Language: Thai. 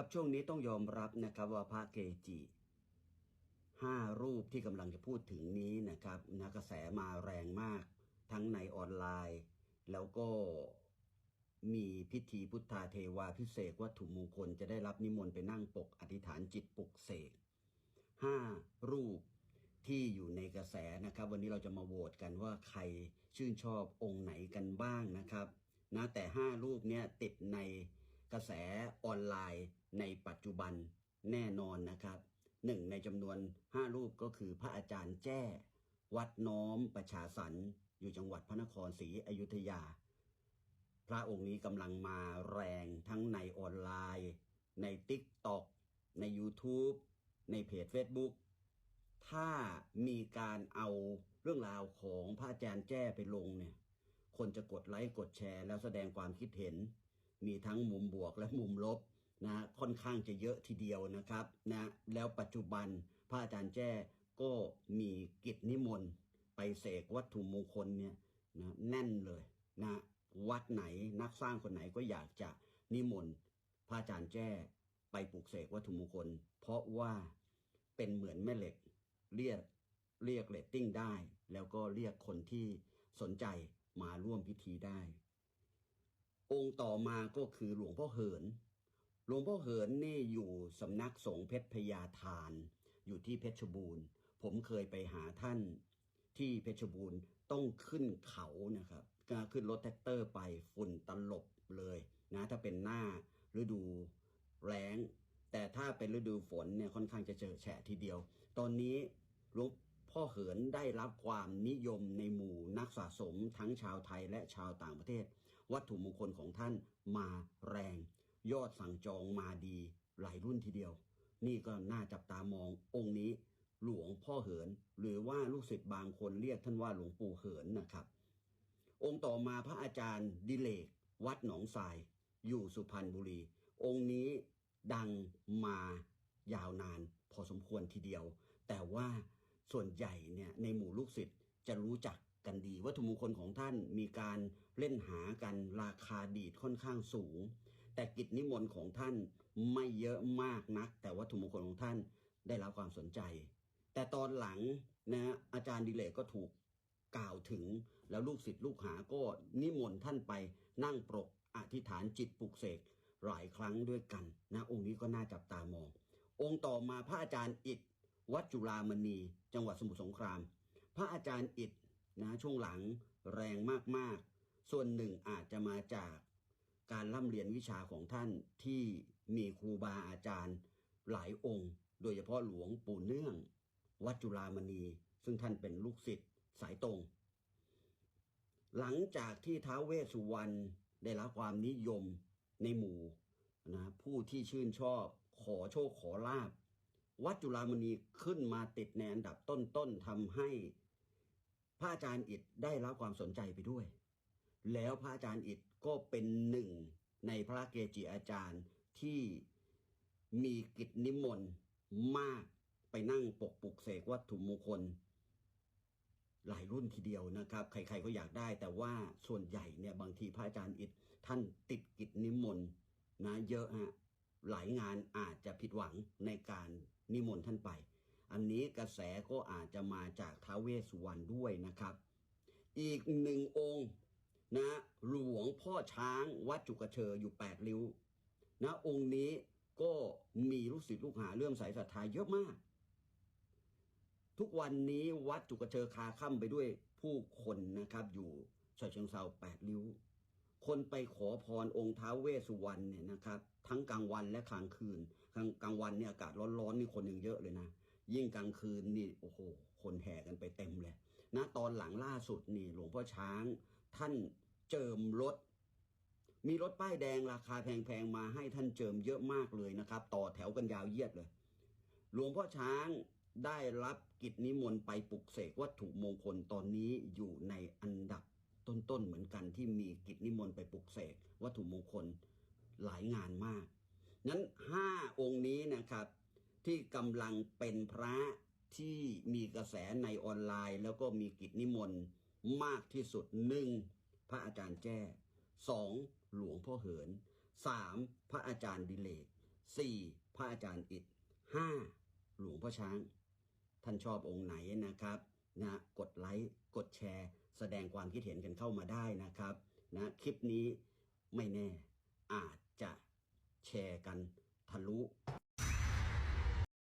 ครับช่วงนี้ต้องยอมรับนะครับว่าพระเกจิห้ารูปที่กำลังจะพูดถึงนี้นะครับนะกระแสมาแรงมาก ทั้งในออนไลน์ แล้วก็มีพิธีพุทธาเทวาพิเศษวัตถุมงคลจะได้รับนิมนต์ไปนั่งปกอธิษฐานจิตปลุกเสกห้ารูปที่อยู่ในกระแสนะครับ วันนี้เราจะมาโหวตกันว่าใครชื่นชอบองค์ไหนกันบ้างนะครับนะแต่ห้ารูปเนี้ยติดใน กระแสออนไลน์ในปัจจุบันแน่นอนนะครับหนึ่งในจำนวนห้ารูปก็คือพระอาจารย์แจ้ วัดน้อมประชาสรรอยู่จังหวัดพระนครศรีอยุธยา พระองค์นี้กำลังมาแรงทั้งในออนไลน์ ใน Tik t o อกใน YouTube ในเพจ Facebook ถ้ามีการเอาเรื่องราวของพระอาจารย์แจ้ไปลงเนี่ย คนจะกดไลค์กดแชร์แล้วแสดงความคิดเห็น มีทั้งมุมบวกและมุมลบนะค่อนข้างจะเยอะทีเดียวนะครับนะแล้วปัจจุบันพระอาจารย์แจ้ก็มีกิจนิมนต์ไปเสกวัตถุมงคลเนี่ยนะแน่นเลยนะวัดไหนนักสร้างคนไหนก็อยากจะนิมนต์พระอาจารย์แจ้ไปปลูกเสกวัตถุมงคล เพราะว่าเป็นเหมือนแม่เหล็กเรียกเรียกเรตติ้งได้ แล้วก็เรียกคนที่สนใจมาร่วมพิธีได้ องค์ต่อมาก็คือหลวงพ่อเหิน หลวงพ่อเหินนี่อยู่สำนักสงฆ์เพชรพญาทาน อยู่ที่เพชรบูรณ์ ผมเคยไปหาท่านที่เพชรบูรณ์ต้องขึ้นเขานะครับก็ขึ้นรถแท็กเตอร์ไปฝุ่นตลบเลยนะถ้าเป็นหน้าฤดูแล้ง แต่ถ้าเป็นฤดูฝนเนี่ยค่อนข้างจะเจอแฉะทีเดียว ตอนนี้หลวงพ่อเหินได้รับความนิยมในหมู่นักสะสมทั้งชาวไทยและชาวต่างประเทศ วัตถุมงคลของท่านมาแรง ยอดสั่งจองมาดีหลายรุ่นทีเดียว นี่ก็น่าจับตามององค์นี้ หลวงพ่อเหิน หรือว่าลูกศิษย์บางคนเรียกท่านว่าหลวงปู่เหินนะครับ องค์ต่อมาพระอาจารย์ดิเลก วัดหนองทราย อยู่สุพรรณบุรี องค์นี้ดังมายาวนานพอสมควรทีเดียว แต่ว่าส่วนใหญ่เนี่ยในหมู่ลูกศิษย์จะรู้จัก กันดี วัตถุมงคลของท่านมีการเล่นหากันราคาดีดค่อนข้างสูง แต่กิจนิมนต์ของท่านไม่เยอะมากนัก แต่วัตถุมงคลของท่านได้รับความสนใจ แต่ตอนหลังนะอาจารย์ดิเลกก็ถูกกล่าวถึงแล้วลูกศิษย์ลูกหาก็นิมนต์ท่านไปนั่งปรกอธิษฐานจิตปลุกเสกหลายครั้งด้วยกันนะองค์นี้ก็น่าจับตามอง องค์ต่อมาพระอาจารย์อิฐวัดจุฬามณี จังหวัดสมุทรสงคราม พระอาจารย์อิฐ นะช่วงหลังแรงมากๆ ส่วนหนึ่งอาจจะมาจากการร่ำเรียนวิชาของท่านที่มีครูบาอาจารย์หลายองค์ โดยเฉพาะหลวงปู่เนื่อง วัดจุฬามณี ซึ่งท่านเป็นลูกศิษย์สายตรง หลังจากที่ท้าวเวสสุวรรณได้รับความนิยมในหมู่นะผู้ที่ชื่นชอบขอโชคขอลาบ วัดจุฬามณีขึ้นมาติดในอันดับต้นๆทำให้ พระอาจารย์อิฐได้รับความสนใจไปด้วย แล้วพระอาจารย์อิฐก็เป็นหนึ่งในพระเกจิอาจารย์ที่มีกิจนิมนต์มากไปนั่งปกปุกเสกวัตถุมงคล หลายรุ่นทีเดียวนะครับ ใครๆก็อยากได้ แต่ว่าส่วนใหญ่เนี่ยบางทีพระอาจารย์อิฐท่านติดกิจนิมนต์นะเยอะฮะหลายงานอาจจะผิดหวังในการนิมนต์ท่านไป อันนี้กระแสก็อาจจะมาจากท้าเวสุวรรณด้วยนะครับ อีกหนึ่งองค์นะหลวงพ่อช้างวัดจุกเชออยู่แปดริ้วนะองค์นี้ก็มีลูกศิษย์ลูกหาเลื่อมใสศรัทธาเยอะมาก ทุกวันนี้วัดจุกเชอคาค่ำไปด้วยผู้คนนะครับ อยู่ฉะเชิงเซาแปดริ้ว คนไปขอพรองค์ท้าเวสสุวรรณเนี่ยนะครับ ทั้งกลางวันและกลางคืนกลางกลางวันเนี่ยอากาศร้อนๆนี่คนยังเยอะเลยนะ ยิ่งกลางคืนนี่โอ้โหคนแห่กันไปเต็มเลยนะตอนหลังล่าสุดนี่หลวงพ่อช้าง ท่านเจิมรถ มีรถป้ายแดงราคาแพงๆมาให้ท่านเจิมเยอะมากเลยนะครับ ต่อแถวกันยาวเยียดเลย หลวงพ่อช้างได้รับกิจนิมนต์ไปปลุกเสกวัตถุมงคลตอนนี้อยู่ในอันดับต้นๆเหมือนกันที่มีกิจนิมนต์ไปปลุกเสกวัตถุมงคลหลายงานมาก นั้นห้าองค์นี้นะครับ ที่กำลังเป็นพระที่มีกระแสในออนไลน์ แล้วก็มีกิจนิมนต์มากที่สุดหนึ่งพระอาจารย์แจ้สองหลวงพ่อเหินสามพระอาจารย์ดิเลก 4. พระอาจารย์อิฐ 5. หลวงพ่อช้าง ท่านชอบองค์ไหนนะครับนะกดไลค์กดแชร์ แสดงความคิดเห็นกันเข้ามาได้นะครับนะคลิปนี้ไม่แน่อาจจะแชร์กันทะลุ